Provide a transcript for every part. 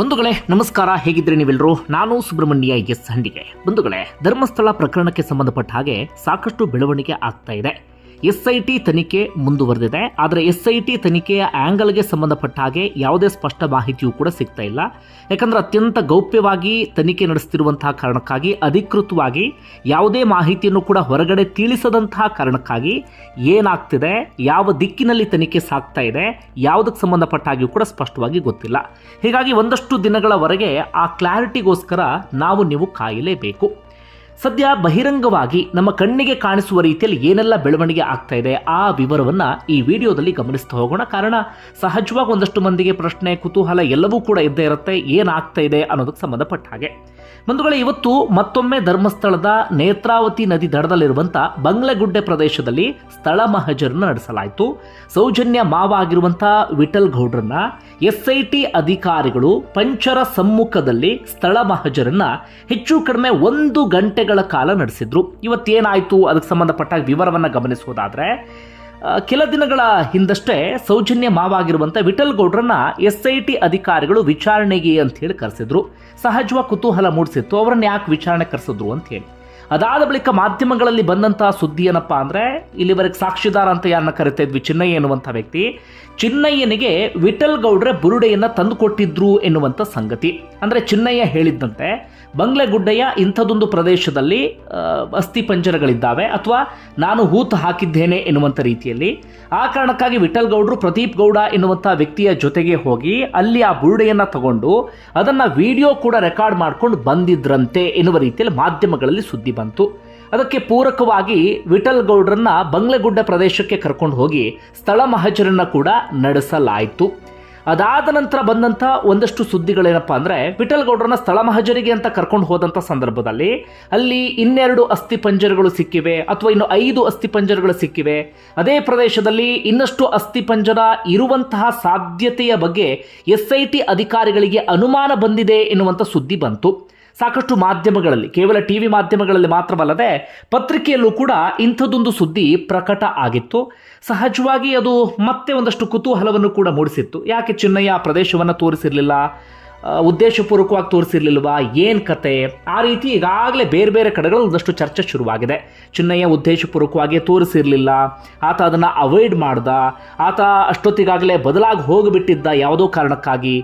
ಬಂಧುಗಳೇ, ನಮಸ್ಕಾರ. ಹೇಗಿದ್ರೆ ನೀವೆಲ್ಲರೂ? ನಾನು ಸುಬ್ರಹ್ಮಣ್ಯ ಎಸ್. ಹಂಡಿಗೆ. ಬಂಧುಗಳೇ, ಧರ್ಮಸ್ಥಳ ಪ್ರಕರಣಕ್ಕೆ ಸಂಬಂಧಪಟ್ಟ ಹಾಗೆ ಸಾಕಷ್ಟು ಬೆಳವಣಿಗೆ ಆಗ್ತಾ ಇದೆ. ಎಸ್ ಐ ಟಿ ತನಿಖೆ ಮುಂದುವರೆದಿದೆ. ಆದರೆ ಎಸ್ ಐ ಟಿ ತನಿಖೆಯ ಆ್ಯಂಗಲ್ಗೆ ಸಂಬಂಧಪಟ್ಟ ಹಾಗೆ ಯಾವುದೇ ಸ್ಪಷ್ಟ ಮಾಹಿತಿಯೂ ಕೂಡ ಸಿಗ್ತಾ ಇಲ್ಲ. ಯಾಕಂದರೆ ಅತ್ಯಂತ ಗೌಪ್ಯವಾಗಿ ತನಿಖೆ ನಡೆಸ್ತಿರುವಂತಹ ಕಾರಣಕ್ಕಾಗಿ, ಅಧಿಕೃತವಾಗಿ ಯಾವುದೇ ಮಾಹಿತಿಯನ್ನು ಕೂಡ ಹೊರಗಡೆ ತಿಳಿಸದಂತಹ ಕಾರಣಕ್ಕಾಗಿ ಏನಾಗ್ತಿದೆ, ಯಾವ ದಿಕ್ಕಿನಲ್ಲಿ ತನಿಖೆ ಸಾಗ್ತಾ ಇದೆ, ಯಾವುದಕ್ಕೆ ಸಂಬಂಧಪಟ್ಟ ಹಾಗೆಯೂ ಕೂಡ ಸ್ಪಷ್ಟವಾಗಿ ಗೊತ್ತಿಲ್ಲ. ಹೀಗಾಗಿ ಒಂದಷ್ಟು ದಿನಗಳವರೆಗೆ ಆ ಕ್ಲಾರಿಟಿಗೋಸ್ಕರ ನಾವು ನೀವು ಕಾಯಲೇಬೇಕು. ಸದ್ಯ ಬಹಿರಂಗವಾಗಿ ನಮ್ಮ ಕಣ್ಣಿಗೆ ಕಾಣಿಸುವ ರೀತಿಯಲ್ಲಿ ಏನೆಲ್ಲ ಬೆಳವಣಿಗೆ ಆಗ್ತಾ ಇದೆ ಆ ವಿವರವನ್ನ ಈ ವಿಡಿಯೋದಲ್ಲಿ ಗಮನಿಸ್ತಾ ಹೋಗೋಣ. ಕಾರಣ, ಸಹಜವಾಗಿ ಒಂದಷ್ಟು ಮಂದಿಗೆ ಪ್ರಶ್ನೆ, ಕುತೂಹಲ ಎಲ್ಲವೂ ಕೂಡ ಇದ್ದೇ ಇರುತ್ತೆ. ಏನಾಗ್ತಾ ಇದೆ ಅನ್ನೋದಕ್ಕೆ ಸಂಬಂಧಪಟ್ಟ ಹಾಗೆ. ಬಂಧುಗಳೇ, ಇವತ್ತು ಮತ್ತೊಮ್ಮೆ ಧರ್ಮಸ್ಥಳದ ನೇತ್ರಾವತಿ ನದಿ ದಡದಲ್ಲಿರುವಂಥ ಬಂಗ್ಲೆಗುಡ್ಡೆ ಪ್ರದೇಶದಲ್ಲಿ ಸ್ಥಳ ಮಹಜರನ್ನು ನಡೆಸಲಾಯಿತು. ಸೌಜನ್ಯ ಮಾವ ಆಗಿರುವಂಥ ವಿಠಲ್ ಗೌಡ್ರನ್ನ ಎಸ್ ಐ ಟಿ ಅಧಿಕಾರಿಗಳು ಪಂಚರ ಸಮ್ಮುಖದಲ್ಲಿ ಸ್ಥಳ ಮಹಜರನ್ನ ಹೆಚ್ಚು ಕಡಿಮೆ ಒಂದು ಗಂಟೆಗಳ ಕಾಲ ನಡೆಸಿದ್ರು. ಇವತ್ತೇನಾಯಿತು? ಅದಕ್ಕೆ ಸಂಬಂಧಪಟ್ಟ ವಿವರವನ್ನು ಗಮನಿಸುವುದಾದರೆ ಕೆಲ ದಿನಗಳ ಹಿಂದಷ್ಟೇ ಸೌಜನ್ಯ ಮಾವಾಗಿರುವಂಥ ವಿಠಲ್ ಗೌಡ್ರನ್ನ ಎಸ್ ಐ ಟಿ ಅಧಿಕಾರಿಗಳು ವಿಚಾರಣೆಗೆ ಅಂತ ಹೇಳಿ ಕರೆಸಿದ್ರು. ಸಹಜವಾಗಿ ಕುತೂಹಲ ಮೂಡಿಸಿತ್ತು. ಅವರನ್ನ ಯಾಕೆ ವಿಚಾರಣೆ ಕರೆಸಿದ್ರು ಅಂತ ಹೇಳಿ ಅದಾದ ಬಳಿಕ ಮಾಧ್ಯಮಗಳಲ್ಲಿ ಬಂದಂತಹ ಸುದ್ದಿ ಏನಪ್ಪ ಅಂದ್ರೆ, ಇಲ್ಲಿವರೆಗೆ ಸಾಕ್ಷಿದಾರ ಅಂತ ಯಾರನ್ನ ಕರಿತಾ ಇದ್ವಿ, ಚಿನ್ನಯ್ಯ ಎನ್ನುವಂಥ ವ್ಯಕ್ತಿ. ಚಿನ್ನಯ್ಯನಿಗೆ ವಿಠಲ್ ಗೌಡ್ರೆ ಬುರುಡೆಯನ್ನ ತಂದು ಕೊಟ್ಟಿದ್ರು ಎನ್ನುವಂಥ ಸಂಗತಿ. ಅಂದ್ರೆ ಚಿನ್ನಯ್ಯ ಹೇಳಿದ್ದಂತೆ, ಬಂಗ್ಲೆಗುಡ್ಡೆಯ ಇಂಥದೊಂದು ಪ್ರದೇಶದಲ್ಲಿ ಅಸ್ಥಿ ಪಂಜರಗಳಿದ್ದಾವೆ, ಅಥವಾ ನಾನು ಹೂತು ಹಾಕಿದ್ದೇನೆ ಎನ್ನುವಂಥ ರೀತಿಯಲ್ಲಿ. ಆ ಕಾರಣಕ್ಕಾಗಿ ವಿಠಲ್ ಗೌಡ್ರು ಪ್ರದೀಪ್ ಗೌಡ ಎನ್ನುವಂಥ ವ್ಯಕ್ತಿಯ ಜೊತೆಗೆ ಹೋಗಿ, ಅಲ್ಲಿ ಆ ಬುರುಡೆಯನ್ನ ತಗೊಂಡು, ಅದನ್ನ ವಿಡಿಯೋ ಕೂಡ ರೆಕಾರ್ಡ್ ಮಾಡ್ಕೊಂಡು ಬಂದಿದ್ರಂತೆ ಎನ್ನುವ ರೀತಿಯಲ್ಲಿ ಮಾಧ್ಯಮಗಳಲ್ಲಿ ಸುದ್ದಿ ಬಂತು. ಅದಕ್ಕೆ ಪೂರಕವಾಗಿ ವಿಠಲ್ ಗೌಡ್ರನ್ನ ಬಂಗ್ಲೆಗುಡ್ಡ ಪ್ರದೇಶಕ್ಕೆ ಕರ್ಕೊಂಡು ಹೋಗಿ ಸ್ಥಳ ಮಹಜರನ್ನ ಕೂಡ ನಡೆಸಲಾಯಿತು. ಅದಾದ ನಂತರ ಬಂದಂಥ ಒಂದಷ್ಟು ಸುದ್ದಿಗಳೇನಪ್ಪ ಅಂದರೆ ವಿಠಲ್ ಗೌಡ್ರನ್ನ ಸ್ಥಳ ಮಹಜರಿಗೆ ಅಂತ ಕರ್ಕೊಂಡು ಹೋದಂಥ ಸಂದರ್ಭದಲ್ಲಿ ಅಲ್ಲಿ ಇನ್ನೆರಡು ಅಸ್ಥಿ ಪಂಜರಗಳು ಸಿಕ್ಕಿವೆ ಅಥವಾ ಇನ್ನು ಐದು ಅಸ್ಥಿ ಪಂಜರಗಳು ಸಿಕ್ಕಿವೆ. ಅದೇ ಪ್ರದೇಶದಲ್ಲಿ ಇನ್ನಷ್ಟು ಅಸ್ಥಿ ಪಂಜರ ಇರುವಂತಹ ಸಾಧ್ಯತೆಯ ಬಗ್ಗೆ ಎಸ್ ಐ ಟಿ ಅಧಿಕಾರಿಗಳಿಗೆ ಅನುಮಾನ ಬಂದಿದೆ ಎನ್ನುವಂಥ ಸುದ್ದಿ ಬಂತು. ಸಾಕಷ್ಟು ಮಾಧ್ಯಮಗಳಲ್ಲಿ ಕೇವಲ ಟಿ ವಿ ಮಾಧ್ಯಮಗಳಲ್ಲಿ ಮಾತ್ರವಲ್ಲದೆ ಪತ್ರಿಕೆಯಲ್ಲೂ ಕೂಡ ಇಂಥದ್ದೊಂದು ಸುದ್ದಿ ಪ್ರಕಟ ಆಗಿತ್ತು. ಸಹಜವಾಗಿ ಅದು ಮತ್ತೆ ಒಂದಷ್ಟು ಕುತೂಹಲವನ್ನು ಕೂಡ ಮೂಡಿಸಿತ್ತು. ಯಾಕೆ ಚಿನ್ನಯ್ಯ ಆ ಪ್ರದೇಶವನ್ನು ತೋರಿಸಿರಲಿಲ್ಲ? ಉದ್ದೇಶಪೂರ್ವಕವಾಗಿ ತೋರಿಸಿರ್ಲಿಲ್ವಾ? ಏನು ಕತೆ? ಆ ರೀತಿ ಈಗಾಗಲೇ ಬೇರೆ ಬೇರೆ ಕಡೆಗಳು ಒಂದಷ್ಟು ಚರ್ಚೆ ಶುರುವಾಗಿದೆ. ಚಿನ್ನಯ್ಯ ಉದ್ದೇಶಪೂರ್ವಕವಾಗಿ ತೋರಿಸಿರಲಿಲ್ಲ. ಆತ ಅದನ್ನು ಅವಾಯ್ಡ್ ಮಾಡ್ದ. ಆತ ಅಷ್ಟೊತ್ತಿಗಾಗಲೇ ಬದಲಾಗಿ ಹೋಗಿಬಿಟ್ಟಿದ್ದ ಯಾವುದೋ ಕಾರಣಕ್ಕಾಗಿ.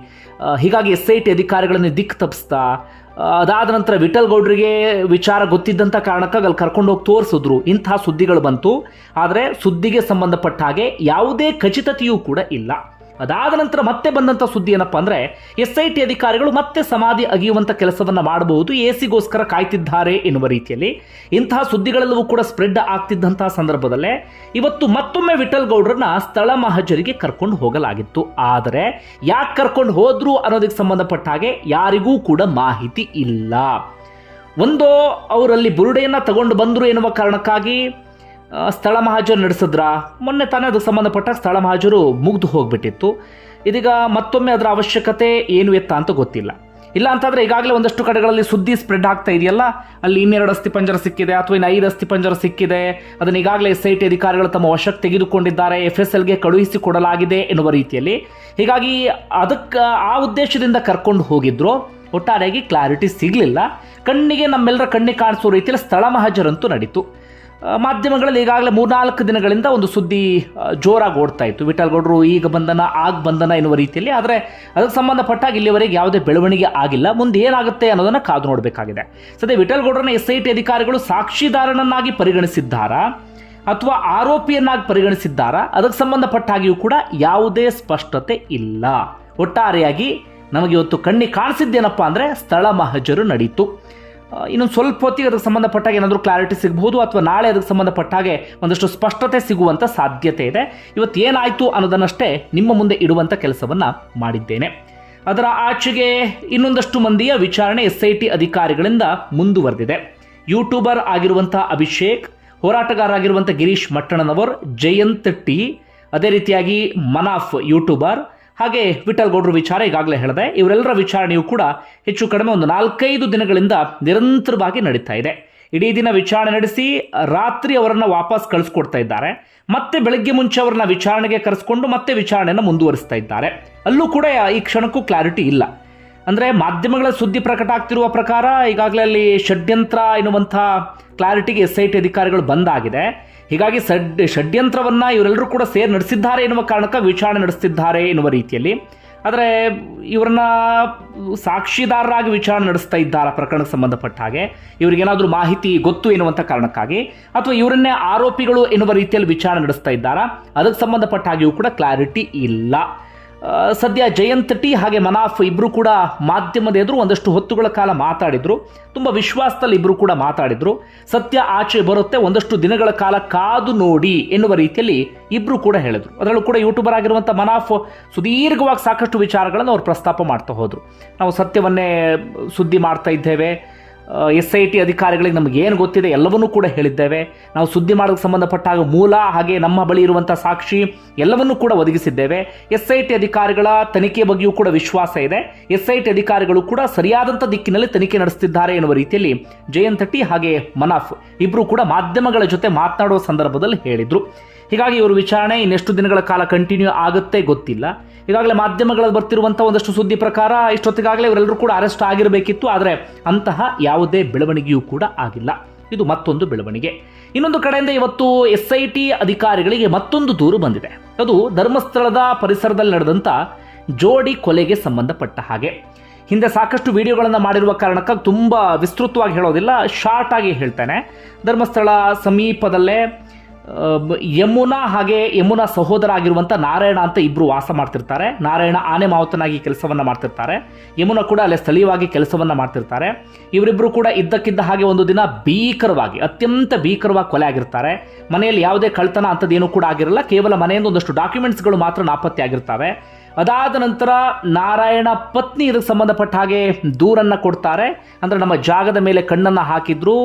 ಹೀಗಾಗಿ ಎಸ್ ಐ ಟಿ ಅಧಿಕಾರಿಗಳನ್ನು ದಿಕ್ಕು ತಪ್ಪಿಸ್ದ ಆ, ಅದಾದ ನಂತರ ವಿಠಲ್ ಗೌಡ್ರಿಗೆ ವಿಚಾರ ಗೊತ್ತಿದ್ದಂಥ ಕಾರಣಕ್ಕಾಗಿ ಅಲ್ಲಿ ಕರ್ಕೊಂಡು ಹೋಗಿ ತೋರಿಸಿದ್ರು. ಇಂತಹ ಸುದ್ದಿಗಳು ಬಂತು. ಆದರೆ ಸುದ್ದಿಗೆ ಸಂಬಂಧಪಟ್ಟ ಹಾಗೆ ಯಾವುದೇ ಖಚಿತತೆಯೂ ಕೂಡ ಇಲ್ಲ. ಅದಾದ ನಂತರ ಮತ್ತೆ ಬಂದಂಥ ಸುದ್ದಿ ಏನಪ್ಪ ಅಂದರೆ ಎಸ್ ಐ ಟಿ ಅಧಿಕಾರಿಗಳು ಮತ್ತೆ ಸಮಾಧಿ ಅಗಿಯುವಂಥ ಕೆಲಸವನ್ನು ಮಾಡಬಹುದು ಎ ಸಿಗೋಸ್ಕರ ಕಾಯ್ತಿದ್ದಾರೆ ಎನ್ನುವ ರೀತಿಯಲ್ಲಿ. ಇಂತಹ ಸುದ್ದಿಗಳೆಲ್ಲವೂ ಕೂಡ ಸ್ಪ್ರೆಡ್ ಆಗ್ತಿದ್ದಂತಹ ಸಂದರ್ಭದಲ್ಲೇ ಇವತ್ತು ಮತ್ತೊಮ್ಮೆ ವಿಠಲ್ ಗೌಡ್ರನ್ನ ಸ್ಥಳ ಮಹಜರಿಗೆ ಕರ್ಕೊಂಡು ಹೋಗಲಾಗಿತ್ತು. ಆದರೆ, ಯಾಕೆ ಕರ್ಕೊಂಡು ಹೋದ್ರು ಅನ್ನೋದಕ್ಕೆ ಸಂಬಂಧಪಟ್ಟ ಹಾಗೆ ಯಾರಿಗೂ ಕೂಡ ಮಾಹಿತಿ ಇಲ್ಲ. ಒಂದೋ ಅವರಲ್ಲಿ ಬುರುಡೆಯನ್ನು ತಗೊಂಡು ಬಂದರು ಎನ್ನುವ ಕಾರಣಕ್ಕಾಗಿ ಸ್ಥಳ ಮಹಾಜರು ನಡೆಸಿದ್ರ. ಮೊನ್ನೆ ತಾನೇ ಅದಕ್ಕೆ ಸಂಬಂಧಪಟ್ಟ ಸ್ಥಳ ಮಹಾಜರು ಮುಗ್ದು ಹೋಗ್ಬಿಟ್ಟಿತ್ತು. ಇದೀಗ ಮತ್ತೊಮ್ಮೆ ಅದರ ಅವಶ್ಯಕತೆ ಏನು ಎತ್ತ ಅಂತ ಗೊತ್ತಿಲ್ಲ. ಇಲ್ಲ ಅಂತಂದ್ರೆ ಈಗಾಗಲೇ ಒಂದಷ್ಟು ಕಡೆಗಳಲ್ಲಿ ಸುದ್ದಿ ಸ್ಪ್ರೆಡ್ ಆಗ್ತಾ ಇದೆಯಲ್ಲ? ಅಲ್ಲಿ ಇನ್ನೆರಡು ಅಸ್ಥಿ ಪಂಜರ ಸಿಕ್ಕಿದೆ ಅಥವಾ ಇನ್ನು ಐದು ಅಸ್ಥಿ ಪಂಜರ ಸಿಕ್ಕಿದೆ. ಅದನ್ನು ಈಗಾಗಲೇ ಎಸ್ ಐ ಟಿ ಅಧಿಕಾರಿಗಳು ತಮ್ಮ ವಶಕ್ಕೆ ತೆಗೆದುಕೊಂಡಿದ್ದಾರೆ. ಎಫ್ ಎಸ್ ಎಲ್ಗೆ ಕಳುಹಿಸಿ ಕೊಡಲಾಗಿದೆ ಎನ್ನುವ ರೀತಿಯಲ್ಲಿ. ಹೀಗಾಗಿ ಅದಕ್ಕೆ ಆ ಉದ್ದೇಶದಿಂದ ಕರ್ಕೊಂಡು ಹೋಗಿದ್ರು. ಒಟ್ಟಾರೆಯಾಗಿ ಕ್ಲಾರಿಟಿ ಸಿಗಲಿಲ್ಲ. ಕಣ್ಣಿಗೆ ನಮ್ಮೆಲ್ಲರ ಕಣ್ಣಿಗೆ ಕಾಣಿಸುವ ರೀತಿಯಲ್ಲಿ ಸ್ಥಳ ಮಹಾಜರಂತೂ ನಡೀತು. ಮಾಧ್ಯಮಗಳಲ್ಲಿ ಈಗಾಗಲೇ ಮೂರ್ನಾಲ್ಕು ದಿನಗಳಿಂದ ಒಂದು ಸುದ್ದಿ ಜೋರಾಗಿ ಓಡ್ತಾ ಇತ್ತು. ವಿಠಲ್ ಗೌಡ್ರು ಈಗ ಬಂಧನ, ಆಗ ಬಂಧನ ಎನ್ನುವ ರೀತಿಯಲ್ಲಿ, ಆದರೆ ಅದಕ್ಕೆ ಸಂಬಂಧಪಟ್ಟಾಗ ಇಲ್ಲಿವರೆಗೆ ಯಾವುದೇ ಬೆಳವಣಿಗೆ ಆಗಿಲ್ಲ. ಮುಂದೆ ಏನಾಗುತ್ತೆ ಅನ್ನೋದನ್ನು ಕಾದು ನೋಡಬೇಕಾಗಿದೆ. ಸದ್ಯ ವಿಠಲ್ ಗೌಡ್ರನ್ನ ಎಸ್ ಐ ಟಿ ಅಧಿಕಾರಿಗಳು ಸಾಕ್ಷಿದಾರನನ್ನಾಗಿ ಪರಿಗಣಿಸಿದ್ದಾರಾ? ಅಥವಾ ಆರೋಪಿಯನ್ನಾಗಿ ಪರಿಗಣಿಸಿದ್ದಾರಾ? ಅದಕ್ಕೆ ಸಂಬಂಧಪಟ್ಟಾಗಿಯೂ ಕೂಡ ಯಾವುದೇ ಸ್ಪಷ್ಟತೆ ಇಲ್ಲ. ಒಟ್ಟಾರೆಯಾಗಿ ನಮಗೆ ಇವತ್ತು ಕಣ್ಣಿಗೆ ಕಾಣಿಸಿದ್ದೇನಪ್ಪ ಅಂದರೆ ಸ್ಥಳ ಮಹಜರು ನಡೀತು. ಇನ್ನೊಂದು ಸ್ವಲ್ಪ ಹೊತ್ತಿಗೆ ಅದಕ್ಕೆ ಸಂಬಂಧಪಟ್ಟಾಗ ಏನಾದರೂ ಕ್ಲಾರಿಟಿ ಸಿಗಬಹುದು ಅಥವಾ ನಾಳೆ ಅದಕ್ಕೆ ಸಂಬಂಧಪಟ್ಟಾಗೆ ಒಂದಷ್ಟು ಸ್ಪಷ್ಟತೆ ಸಿಗುವಂಥ ಸಾಧ್ಯತೆ ಇದೆ. ಇವತ್ತು ಏನಾಯಿತು ಅನ್ನೋದನ್ನಷ್ಟೇ ನಿಮ್ಮ ಮುಂದೆ ಇಡುವಂಥ ಕೆಲಸವನ್ನು ಮಾಡಿದ್ದೇನೆ. ಅದರ ಆಚೆಗೆ ಇನ್ನೊಂದಷ್ಟು ಮಂದಿಯ ವಿಚಾರಣೆ ಎಸ್ ಐ ಟಿ ಅಧಿಕಾರಿಗಳಿಂದ ಮುಂದುವರೆದಿದೆ. ಯೂಟ್ಯೂಬರ್ ಆಗಿರುವಂಥ ಅಭಿಷೇಕ್ ಹೋರಾಟಗಾರರಾಗಿರುವಂಥ ಗಿರೀಶ್ ಮಟ್ಟಣ್ಣನವರ್, ಜಯಂತ್ ಟಿ, ಅದೇ ರೀತಿಯಾಗಿ ಮನಾಫ್ ಯೂಟ್ಯೂಬರ್ ಹಾಗೆ ವಿಠಲ್ ಗೌಡ್ರ ವಿಚಾರ ಈಗಾಗಲೇ ಹೇಳಿದೆ. ಇವರೆಲ್ಲರ ವಿಚಾರಣೆಯು ಕೂಡ ಹೆಚ್ಚು ಕಡಿಮೆ ಒಂದು ನಾಲ್ಕೈದು ದಿನಗಳಿಂದ ನಿರಂತರವಾಗಿ ನಡೀತಾ ಇದೆ. ಇಡೀ ದಿನ ವಿಚಾರಣೆ ನಡೆಸಿ ರಾತ್ರಿ ಅವರನ್ನು ವಾಪಸ್ ಕಳಿಸ್ಕೊಡ್ತಾ ಇದ್ದಾರೆ. ಮತ್ತೆ ಬೆಳಗ್ಗೆ ಮುಂಚೆ ಅವರನ್ನ ವಿಚಾರಣೆಗೆ ಕರೆಸ್ಕೊಂಡು ಮತ್ತೆ ವಿಚಾರಣೆಯನ್ನು ಮುಂದುವರಿಸ್ತಾ ಇದ್ದಾರೆ. ಅಲ್ಲೂ ಕೂಡ ಈ ಕ್ಷಣಕ್ಕೂ ಕ್ಲಾರಿಟಿ ಇಲ್ಲ. ಅಂದರೆ ಮಾಧ್ಯಮಗಳ ಸುದ್ದಿ ಪ್ರಕಟ ಆಗ್ತಿರುವ ಪ್ರಕಾರ ಈಗಾಗಲೇ ಅಲ್ಲಿ ಷಡ್ಯಂತ್ರ ಎನ್ನುವಂಥ ಕ್ಲಾರಿಟಿಗೆ ಎಸ್ ಐ ಟಿ ಅಧಿಕಾರಿಗಳು ಬಂದಾಗಿದೆ. ಹೀಗಾಗಿ ಷಡ್, ಷಡ್ಯಂತ್ರವನ್ನು ಇವರೆಲ್ಲರೂ ಕೂಡ ಸೇರಿ ನಡೆಸಿದ್ದಾರೆ ಎನ್ನುವ ಕಾರಣಕ್ಕೆ ವಿಚಾರಣೆ ನಡೆಸ್ತಿದ್ದಾರೆ ಎನ್ನುವ ರೀತಿಯಲ್ಲಿ. ಆದರೆ ಇವರನ್ನ ಸಾಕ್ಷಿದಾರರಾಗಿ ವಿಚಾರಣೆ ನಡೆಸ್ತಾ ಇದ್ದಾರೆ ಪ್ರಕರಣಕ್ಕೆ ಸಂಬಂಧಪಟ್ಟ ಹಾಗೆ. ಇವರಿಗೇನಾದರೂ ಮಾಹಿತಿ ಗೊತ್ತು ಎನ್ನುವಂಥ ಕಾರಣಕ್ಕಾಗಿ. ಅಥವಾ ಇವರನ್ನೇ ಆರೋಪಿಗಳು ಎನ್ನುವ ರೀತಿಯಲ್ಲಿ ವಿಚಾರಣೆ ನಡೆಸ್ತಾ ಇದ್ದಾರಾ. ಅದಕ್ಕೆ ಸಂಬಂಧಪಟ್ಟ ಹಾಗೆಯೂ ಕೂಡ ಕ್ಲಾರಿಟಿ ಇಲ್ಲ. ಸದ್ಯ ಜಯಂತ್ ಟಿ ಹಾಗೆ ಮನಾಫ್ ಇಬ್ಬರು ಕೂಡ ಮಾಧ್ಯಮದ ಎದುರು ಒಂದಷ್ಟು ಹೊತ್ತುಗಳ ಕಾಲ ಮಾತಾಡಿದರು. ತುಂಬ ವಿಶ್ವಾಸದಲ್ಲಿ ಇಬ್ಬರು ಕೂಡ ಮಾತಾಡಿದರು. ಸತ್ಯ ಆಚೆ ಬರುತ್ತೆ, ಒಂದಷ್ಟು ದಿನಗಳ ಕಾಲ ಕಾದು ನೋಡಿ ಎನ್ನುವ ರೀತಿಯಲ್ಲಿ ಇಬ್ಬರು ಕೂಡ ಹೇಳಿದರು. ಅದರಲ್ಲೂ ಕೂಡ ಯೂಟ್ಯೂಬರ್ ಆಗಿರುವಂಥ ಮನಾಫ್ ಸುದೀರ್ಘವಾಗಿ ಸಾಕಷ್ಟು ವಿಚಾರಗಳನ್ನು ಅವರು ಪ್ರಸ್ತಾಪ ಮಾಡ್ತಾ ಹೋದರು. ನಾವು ಸತ್ಯವನ್ನೇ ಸುದ್ದಿ ಮಾಡ್ತಾ ಇದ್ದೇವೆ ಎಸ್ ಐ ಟಿ ಅಧಿಕಾರಿಗಳಿಗೆ ನಮಗೆ ಏನು ಗೊತ್ತಿದೆ ಎಲ್ಲವನ್ನೂ ಕೂಡ ಹೇಳಿದ್ದೇವೆ. ನಾವು ಸುದ್ದಿ ಮಾಡೋಕ್ಕೆ ಸಂಬಂಧಪಟ್ಟಾಗ ಮೂಲ, ಹಾಗೆ ನಮ್ಮ ಬಳಿ ಇರುವಂಥ ಸಾಕ್ಷಿ ಎಲ್ಲವನ್ನೂ ಕೂಡ ಒದಗಿಸಿದ್ದೇವೆ. ಎಸ್ ಐ ಟಿ ಅಧಿಕಾರಿಗಳ ತನಿಖೆ ಬಗ್ಗೆಯೂ ಕೂಡ ವಿಶ್ವಾಸ ಇದೆ. ಎಸ್ ಐ ಟಿ ಅಧಿಕಾರಿಗಳು ಕೂಡ ಸರಿಯಾದಂಥ ದಿಕ್ಕಿನಲ್ಲಿ ತನಿಖೆ ನಡೆಸುತ್ತಿದ್ದಾರೆ ಎನ್ನುವ ರೀತಿಯಲ್ಲಿ ಜಯಂತ್ ಟಿ ಹಾಗೆ ಮನಾಫ್ ಇಬ್ಬರು ಕೂಡ ಮಾಧ್ಯಮಗಳ ಜೊತೆ ಮಾತನಾಡುವ ಸಂದರ್ಭದಲ್ಲಿ ಹೇಳಿದರು. ಹೀಗಾಗಿ ಇವರು ವಿಚಾರಣೆ ಇನ್ನೆಷ್ಟು ದಿನಗಳ ಕಾಲ ಕಂಟಿನ್ಯೂ ಆಗುತ್ತೆ ಗೊತ್ತಿಲ್ಲ. ಈಗಾಗಲೇ ಮಾಧ್ಯಮಗಳಲ್ಲಿ ಬರ್ತಿರುವಂಥ ಒಂದಷ್ಟು ಸುದ್ದಿ ಪ್ರಕಾರ ಇಷ್ಟೊತ್ತಿಗಾಗಲೇ ಇವರೆಲ್ಲರೂ ಕೂಡ ಅರೆಸ್ಟ್ ಆಗಿರಬೇಕಿತ್ತು, ಆದರೆ ಅಂತಹ ಯಾವುದೇ ಬೆಳವಣಿಗೆಯೂ ಕೂಡ ಆಗಿಲ್ಲ. ಇದು ಮತ್ತೊಂದು ಬೆಳವಣಿಗೆ. ಇನ್ನೊಂದು ಕಡೆಯಿಂದ ಇವತ್ತು ಎಸ್ ಐ ಟಿ ಅಧಿಕಾರಿಗಳಿಗೆ ಮತ್ತೊಂದು ದೂರು ಬಂದಿದೆ. ಅದು ಧರ್ಮಸ್ಥಳದ ಪರಿಸರದಲ್ಲಿ ನಡೆದಂಥ ಜೋಡಿ ಕೊಲೆಗೆ ಸಂಬಂಧಪಟ್ಟ ಹಾಗೆ. ಹಿಂದೆ ಸಾಕಷ್ಟು ವಿಡಿಯೋಗಳನ್ನು ಮಾಡಿರುವ ಕಾರಣಕ್ಕಾಗಿ ತುಂಬ ವಿಸ್ತೃತವಾಗಿ ಹೇಳೋದಿಲ್ಲ ಶಾರ್ಟ್ ಆಗಿ ಹೇಳ್ತೇನೆ. ಧರ್ಮಸ್ಥಳ ಸಮೀಪದಲ್ಲೇ ಯಮುನಾ ಹಾಗೆ ಯಮುನಾ ಸಹೋದರ ಆಗಿರುವಂಥ ನಾರಾಯಣ ಅಂತ ಇಬ್ಬರು ವಾಸ ಮಾಡ್ತಿರ್ತಾರೆ. ನಾರಾಯಣ ಆನೆ ಮಾವುತನಾಗಿ ಕೆಲಸವನ್ನು ಮಾಡ್ತಿರ್ತಾರೆ. ಯಮುನಾ ಕೂಡ ಅಲ್ಲೇ ಸ್ಥಳೀಯವಾಗಿ ಕೆಲಸವನ್ನು ಮಾಡ್ತಿರ್ತಾರೆ. ಇವರಿಬ್ಬರು ಕೂಡ ಇದ್ದಕ್ಕಿದ್ದ ಹಾಗೆ ಒಂದು ದಿನ ಭೀಕರವಾಗಿ, ಅತ್ಯಂತ ಭೀಕರವಾಗಿ ಕೊಲೆ ಆಗಿರ್ತಾರೆ. ಮನೆಯಲ್ಲಿ ಯಾವುದೇ ಕಳ್ತನ ಅಂಥದ್ದೇನೂ ಕೂಡ ಆಗಿರಲ್ಲ. ಕೇವಲ ಮನೆಯಿಂದ ಒಂದಷ್ಟು ಡಾಕ್ಯುಮೆಂಟ್ಸ್ಗಳು ಮಾತ್ರ ನಾಪತ್ತೆ ಆಗಿರ್ತವೆ. ಅದಾದ ನಂತರ ನಾರಾಯಣ ಪತ್ನಿ ಇದಕ್ಕೆ ಸಂಬಂಧಪಟ್ಟ ಹಾಗೆ ದೂರನ್ನು ಕೊಡ್ತಾರೆ. ಅಂದರೆ ನಮ್ಮ ಜಾಗದ ಮೇಲೆ ಕಣ್ಣನ್ನು ಹಾಕಿದ್ರು,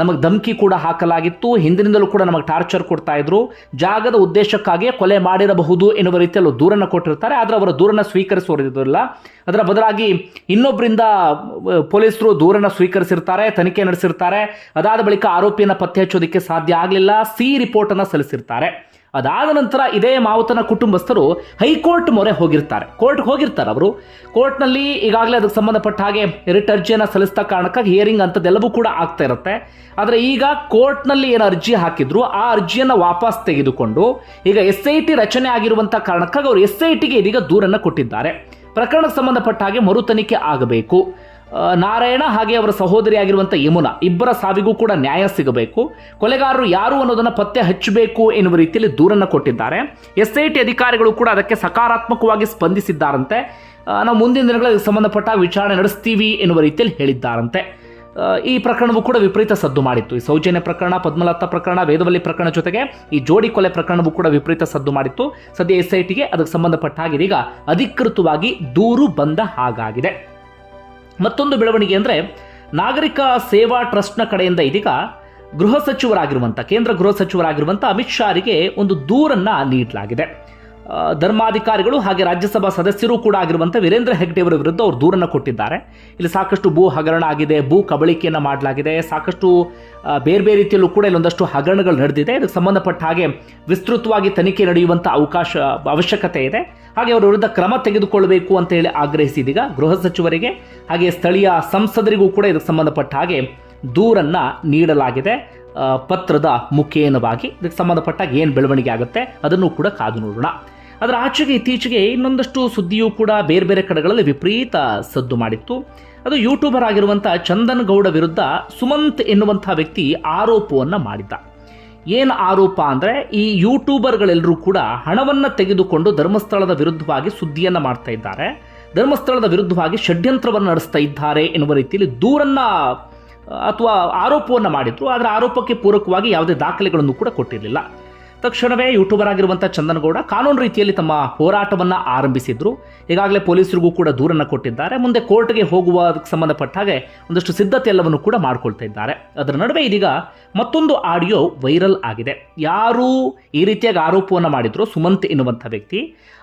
ನಮಗೆ ಧಮಕಿ ಕೂಡ ಹಾಕಲಾಗಿತ್ತು, ಹಿಂದಿನಿಂದಲೂ ಕೂಡ ನಮಗೆ ಟಾರ್ಚರ್ ಕೊಡ್ತಾ ಇದ್ರು. ಜಾಗದ ಉದ್ದೇಶಕ್ಕಾಗಿಯೇ ಕೊಲೆ ಮಾಡಿರಬಹುದು ಎನ್ನುವ ರೀತಿಯಲ್ಲಿ ದೂರನ್ನು ಕೊಟ್ಟಿರ್ತಾರೆ. ಆದರೆ ಅವರ ದೂರನ್ನು ಸ್ವೀಕರಿಸುವುದಿಲ್ಲ ಅದರ ಬದಲಾಗಿ ಇನ್ನೊಬ್ಬರಿಂದ ಪೊಲೀಸರು ದೂರನ್ನು ಸ್ವೀಕರಿಸಿರ್ತಾರೆ, ತನಿಖೆ ನಡೆಸಿರ್ತಾರೆ. ಅದಾದ ಬಳಿಕ ಆರೋಪಿಯನ್ನು ಪತ್ತೆ ಹಚ್ಚೋದಕ್ಕೆ ಸಾಧ್ಯ ಆಗಲಿಲ್ಲ. ಸಿ ರಿಪೋರ್ಟನ್ನು ಸಲ್ಲಿಸಿರ್ತಾರೆ. ಅದಾದ ನಂತರ ಇದೇ ಮಾವುತನ ಕುಟುಂಬಸ್ಥರು ಹೈಕೋರ್ಟ್ ಮೊರೆ ಹೋಗಿರ್ತಾರೆ. ಕೋರ್ಟ್ಗೆ ಹೋಗಿರ್ತಾರೆ ಅವರು. ಕೋರ್ಟ್ನಲ್ಲಿ ಈಗಾಗಲೇ ಅದಕ್ಕೆ ಸಂಬಂಧಪಟ್ಟ ಹಾಗೆ ರಿಟ್ ಅರ್ಜಿಯನ್ನು ಸಲ್ಲಿಸಿದ ಕಾರಣಕ್ಕಾಗಿ ಹಿಯರಿಂಗ್ ಅಂಥದ್ದೆಲ್ಲವೂ ಕೂಡ ಆಗ್ತಾ ಇರುತ್ತೆ. ಆದರೆ ಈಗ ಕೋರ್ಟ್ನಲ್ಲಿ ಏನು ಅರ್ಜಿ ಹಾಕಿದ್ರು, ಆ ಅರ್ಜಿಯನ್ನು ವಾಪಸ್ ತೆಗೆದುಕೊಂಡು ಈಗ ಎಸ್ ಐ ಟಿ ರಚನೆ ಆಗಿರುವಂಥ ಕಾರಣಕ್ಕಾಗಿ ಅವರು ಎಸ್ ಐ ಟಿಗೆ ಇದೀಗ ದೂರನ್ನು ಕೊಟ್ಟಿದ್ದಾರೆ. ಪ್ರಕರಣಕ್ಕೆ ಸಂಬಂಧಪಟ್ಟ ಹಾಗೆ ಮರು ತನಿಖೆ ಆಗಬೇಕು. ನಾರಾಯಣ ಹಾಗೆ ಅವರ ಸಹೋದರಿ ಆಗಿರುವಂಥ ಯಮುನಾ ಇಬ್ಬರ ಸಾವಿಗೂ ಕೂಡ ನ್ಯಾಯ ಸಿಗಬೇಕು. ಕೊಲೆಗಾರರು ಯಾರು ಅನ್ನೋದನ್ನು ಪತ್ತೆ ಹಚ್ಚಬೇಕು ಎನ್ನುವ ರೀತಿಯಲ್ಲಿ ದೂರನ್ನು ಕೊಟ್ಟಿದ್ದಾರೆ. ಎಸ್ ಐ ಟಿ ಅಧಿಕಾರಿಗಳು ಕೂಡ ಅದಕ್ಕೆ ಸಕಾರಾತ್ಮಕವಾಗಿ ಸ್ಪಂದಿಸಿದ್ದಾರಂತೆ. ನಾವು ಮುಂದಿನ ದಿನಗಳಲ್ಲಿ ಸಂಬಂಧಪಟ್ಟ ವಿಚಾರಣೆ ನಡೆಸ್ತೀವಿ ಎನ್ನುವ ರೀತಿಯಲ್ಲಿ ಹೇಳಿದ್ದಾರಂತೆ. ಈ ಪ್ರಕರಣವು ಕೂಡ ವಿಪರೀತ ಸದ್ದು ಮಾಡಿತ್ತು. ಈ ಸೌಜನ್ಯ ಪ್ರಕರಣ, ಪದ್ಮಲತಾ ಪ್ರಕರಣ, ವೇದವಲ್ಲಿ ಪ್ರಕರಣ ಜೊತೆಗೆ ಈ ಜೋಡಿ ಕೊಲೆ ಪ್ರಕರಣವು ಕೂಡ ವಿಪರೀತ ಸದ್ದು ಮಾಡಿತ್ತು. ಸದ್ಯ ಎಸ್ ಐ ಟಿಗೆ ಅದಕ್ಕೆ ಸಂಬಂಧಪಟ್ಟ ಹಾಗೆ ಇದೀಗ ಅಧಿಕೃತವಾಗಿ ದೂರು ಬಂದ ಹಾಗಾಗಿದೆ. ಮತ್ತೊಂದು ಬೆಳವಣಿಗೆ ಅಂದರೆ ನಾಗರಿಕ ಸೇವಾ ಟ್ರಸ್ಟ್ನ ಕಡೆಯಿಂದ ಇದೀಗ ಗೃಹ ಸಚಿವರಾಗಿರುವಂಥ ಕೇಂದ್ರ ಗೃಹ ಸಚಿವರಾಗಿರುವಂಥ ಅಮಿತ್ ಶಾರಿಗೆ ಒಂದು ದೂರನ್ನು ನೀಡಲಾಗಿದೆ. ಧರ್ಮಾಧಿಕಾರಿಗಳು ಹಾಗೆ ರಾಜ್ಯಸಭಾ ಸದಸ್ಯರು ಕೂಡ ಆಗಿರುವಂಥ ವೀರೇಂದ್ರ ಹೆಗ್ಡೆಯವರ ವಿರುದ್ಧ ಅವರು ದೂರನ್ನು ಕೊಟ್ಟಿದ್ದಾರೆ. ಇಲ್ಲಿ ಸಾಕಷ್ಟು ಭೂ ಹಗರಣ ಆಗಿದೆ, ಭೂ ಕಬಳಿಕೆಯನ್ನು ಮಾಡಲಾಗಿದೆ, ಸಾಕಷ್ಟು ಬೇರೆ ಬೇರೆ ರೀತಿಯಲ್ಲೂ ಕೂಡ ಇಲ್ಲೊಂದಷ್ಟು ಹಗರಣಗಳು ನಡೆದಿದೆ. ಇದಕ್ಕೆ ಸಂಬಂಧಪಟ್ಟ ಹಾಗೆ ವಿಸ್ತೃತವಾಗಿ ತನಿಖೆ ನಡೆಯುವಂಥ ಅವಕಾಶ, ಅವಶ್ಯಕತೆ ಇದೆ. ಹಾಗೆ ಅವರ ವಿರುದ್ಧ ಕ್ರಮ ತೆಗೆದುಕೊಳ್ಳಬೇಕು ಅಂತ ಹೇಳಿ ಆಗ್ರಹಿಸಿದೀಗ ಗೃಹ ಸಚಿವರಿಗೆ, ಹಾಗೆ ಸ್ಥಳೀಯ ಸಂಸದರಿಗೂ ಕೂಡ ಇದಕ್ಕೆ ಸಂಬಂಧಪಟ್ಟ ಹಾಗೆ ದೂರನ್ನು ನೀಡಲಾಗಿದೆ. ಪತ್ರದ ಮುಖೇನವಾಗಿ ಇದಕ್ಕೆ ಸಂಬಂಧಪಟ್ಟಾಗ ಏನು ಬೆಳವಣಿಗೆ ಆಗುತ್ತೆ ಅದನ್ನು ಕೂಡ ಕಾದು ನೋಡೋಣ. ಅದರ ಆಚೆಗೆ ಇತ್ತೀಚೆಗೆ ಇನ್ನೊಂದಷ್ಟು ಸುದ್ದಿಯೂ ಕೂಡ ಬೇರೆ ಬೇರೆ ಕಡೆಗಳಲ್ಲಿ ವಿಪರೀತ ಸದ್ದು ಮಾಡಿತ್ತು. ಅದು ಯೂಟ್ಯೂಬರ್ ಆಗಿರುವಂಥ ಚಂದನ್ ಗೌಡ ವಿರುದ್ಧ ಸುಮಂತ್ ಎನ್ನುವಂಥ ವ್ಯಕ್ತಿ ಆರೋಪವನ್ನು ಮಾಡಿದ್ದ. ಏನು ಆರೋಪ ಅಂದರೆ ಈ ಯೂಟ್ಯೂಬರ್ಗಳೆಲ್ಲರೂ ಕೂಡ ಹಣವನ್ನು ತೆಗೆದುಕೊಂಡು ಧರ್ಮಸ್ಥಳದ ವಿರುದ್ಧವಾಗಿ ಸುದ್ದಿಯನ್ನು ಮಾಡ್ತಾ ಇದ್ದಾರೆ. ಧರ್ಮಸ್ಥಳದ ವಿರುದ್ಧವಾಗಿ ಷಡ್ಯಂತ್ರವನ್ನು ನಡೆಸ್ತಾ ಇದ್ದಾರೆ ಎನ್ನುವ ರೀತಿಯಲ್ಲಿ ದೂರನ್ನು ಅಥವಾ ಆರೋಪವನ್ನು ಮಾಡಿದ್ರು. ಆದರೆ ಆರೋಪಕ್ಕೆ ಪೂರಕವಾಗಿ ಯಾವುದೇ ದಾಖಲೆಗಳನ್ನು ಕೂಡ ಕೊಟ್ಟಿರಲಿಲ್ಲ. ತಕ್ಷಣವೇ ಯೂಟ್ಯೂಬರ್ ಆಗಿರುವಂಥ ಚಂದನಗೌಡ ಕಾನೂನು ರೀತಿಯಲ್ಲಿ ತಮ್ಮ ಹೋರಾಟವನ್ನು ಆರಂಭಿಸಿದ್ರು. ಈಗಾಗಲೇ ಪೊಲೀಸರಿಗೂ ಕೂಡ ದೂರನ್ನು ಕೊಟ್ಟಿದ್ದಾರೆ. ಮುಂದೆ ಕೋರ್ಟ್ಗೆ ಹೋಗುವ ಸಂಬಂಧಪಟ್ಟ ಹಾಗೆ ಒಂದಷ್ಟು ಸಿದ್ಧತೆ ಎಲ್ಲವನ್ನು ಕೂಡ ಮಾಡ್ಕೊಳ್ತಾ ಇದ್ದಾರೆ. ಅದರ ನಡುವೆ ಇದೀಗ ಮತ್ತೊಂದು ಆಡಿಯೋ ವೈರಲ್ ಆಗಿದೆ. ಯಾರು ಈ ರೀತಿಯಾಗಿ ಆರೋಪವನ್ನು ಮಾಡಿದ್ರು? ಸುಮಂತ್ ಎನ್ನುವಂಥ ವ್ಯಕ್ತಿ.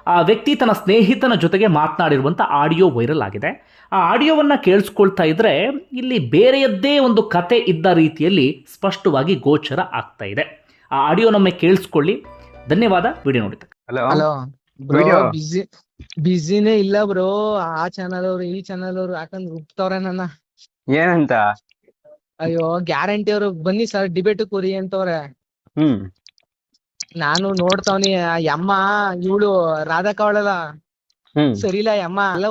ಆ ವ್ಯಕ್ತಿ ತನ್ನ ಸ್ನೇಹಿತನ ಜೊತೆಗೆ ಮಾತನಾಡಿರುವಂಥ ಆಡಿಯೋ ವೈರಲ್ ಆಗಿದೆ. ಆ ಆಡಿಯೋವನ್ನು ಕೇಳಿಸ್ಕೊಳ್ತಾ ಇದ್ರೆ ಇಲ್ಲಿ ಬೇರೆಯದ್ದೇ ಒಂದು ಕತೆ ಇದ್ದ ರೀತಿಯಲ್ಲಿ ಸ್ಪಷ್ಟವಾಗಿ ಗೋಚರ ಆಗ್ತಾ ಇದೆ. ಆ ಆಡಿಯೋ ನಮ್ಮೆ ಕೇಳಿಸ್ಕೊಳ್ಳಿ. ಧನ್ಯವಾದ ವಿಡಿಯೋ ನೋಡಿ ಹಲೋ ಬಿಸಿನೇ ಇಲ್ಲ ಬ್ರೋ ಆ ಚಾನಲ್ ಅವ್ರು ಈ ಚಾನಲ್ ಅವ್ರು ಹಾಕೊಂಡ್ ರುಬ್ತವ್ರೆ ನನ್ನ. ಏನಂತ? ಅಯ್ಯೋ ಗ್ಯಾರಂಟಿ ಅವ್ರು ಬನ್ನಿ ಸರ್ ಡಿಬೇಟ್ ಕೊರಿ ಅಂತವ್ರೆ. ಹ್ಮ್. ನಾನು ನೋಡ್ತಾವ್ನಿ ಆ ಯಮ್ಮ ಇವಳು ರಾಧಾ ಅವಳಲ್ಲ. ಹ್ಮ್. ಸರಿಲ್ಲ ಯಮ್ಮ ಅಲ್ಲ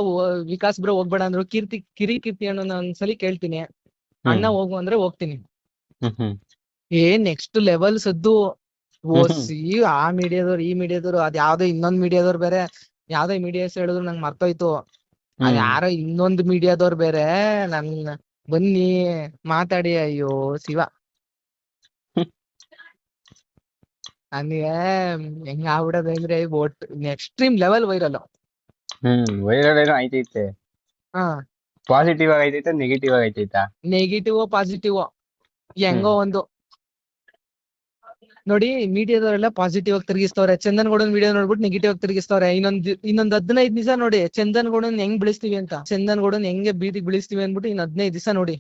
ವಿಕಾಸ್ ಬ್ರೋ ಹೋಗ್ಬೇಡ ಅಂದ್ರು. ಕೀರ್ತಿ ಕಿರಿ ಕೀರ್ತಿ ಅಣ್ಣ ಒಂದ್ಸಲಿ ಕೇಳ್ತೀನಿ. ಅಣ್ಣ ಹೋಗು ಅಂದ್ರೆ ಹೋಗ್ತೀನಿ. ಹ್ಮ್ ಹ್ಮ್. ಏ ನೆಕ್ಸ್ಟ್ ಲೆವೆಲ್ ಸದ್ದು. ಓಸಿ ಆ ಮೀಡಿಯಾದವ್ರು ಈ ಮೀಡಿಯಾದವ್ರು ಅದ್ ಯಾವ್ದೋ ಇನ್ನೊಂದ್ ಮೀಡಿಯಾದವ್ರು ಬೇರೆ ಯಾವ್ದೋ ಮೀಡಿಯಾಸ್ ಹೇಳಿದ್ರು ನಂಗೆ ಮರ್ತೋಯ್ತು. ಅದ್. ಯಾರೋ ಇನ್ನೊಂದ್ ಮೀಡಿಯಾದವ್ರು ಬೇರೆ ನನ್ ಬನ್ನಿ ಮಾತಾಡಿ ಅಯ್ಯೋ ಶಿವ. ನನಗೆ ಹೆಂಗ ಆಗ್ಬಿಡೋದು ಅಂದ್ರೆ ಒಟ್ ಎಕ್ಸ್ಟ್ರೀಮ್ ಲೆವೆಲ್ ವೈರಲ್ ಹ್ಮ್ ವೈರಲ್ ಏನೋ ಆಯ್ತೈತೆ. ಹಾ. ಪಾಸಿಟಿವ್ ನೆಗೆಟಿವ್ ಆಗಿ ಐತೈತಾ ನೆಗೆಟಿವ್ ಪಾಸಿಟಿವ್ ಹೆಂಗೋ ಒಂದು. ನೋಡಿ ಮೀಡಿಯಾದವರೆಲ್ಲ ಪಾಸಿಟಿವ್ ಆಗಿ ತಿರುಗಿಸ್ತವ್ರೆ. ಚಂದನ್ ಗೌಡನ್ ವಿಡಿಯೋ ನೋಡ್ಬಿಟ್ಟು ನೆಗೆಟಿವ್ ಆಗಿ ತಿರುಗಿಸ್ತವ್ರೆ. ಇನ್ನೊಂದ್ ಇನ್ನೊಂದ್ ಹದಿನೈದು ದಿವಸ ನೋಡಿ ಚಂದನ್ ಗೌಡನ್ ಹೆಂಗ್ ಬೆಳೆಸ್ತೀವಿ ಅಂತ. ಚಂದನ್ ಗೌಡನ್ ಹೆಂಗೆ ಬೀದಿಗೆ ಬಿಳಿಸ್ತೀವಿ ಅಂದ್ಬಿಟ್ಟು ಇನ್ ಹದಿನೈದು ದಿವಸ ನೋಡಿ.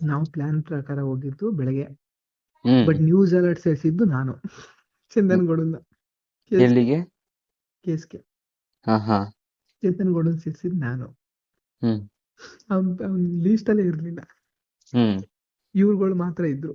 ನಾವು ಪ್ಲಾನ್ ಪ್ರಕಾರ ಹೋಗಿದ್ದು ಬೆಳಗ್ಗೆ. ಬಟ್ ನ್ಯೂಸ್ ಅಲರ್ಟ್ ಸೇರಿಸಿದ್ದು ನಾನು. ಚಂದನ್ ಗೌಡನ್ ಎಲ್ಲಿಗೆ? ಕೇಸ್ಗೆ. ಚೇತನ್ ಗೌಡನ್ ಸೇರಿಸಿದ್ ನಾನು. ಅವ್ನ್ ಲೀಸ್ಟ್ ಅಲ್ಲೇ ಇರ್ಲಿಲ್ಲ. ಇವ್ರುಗಳು ಮಾತ್ರ ಇದ್ರು.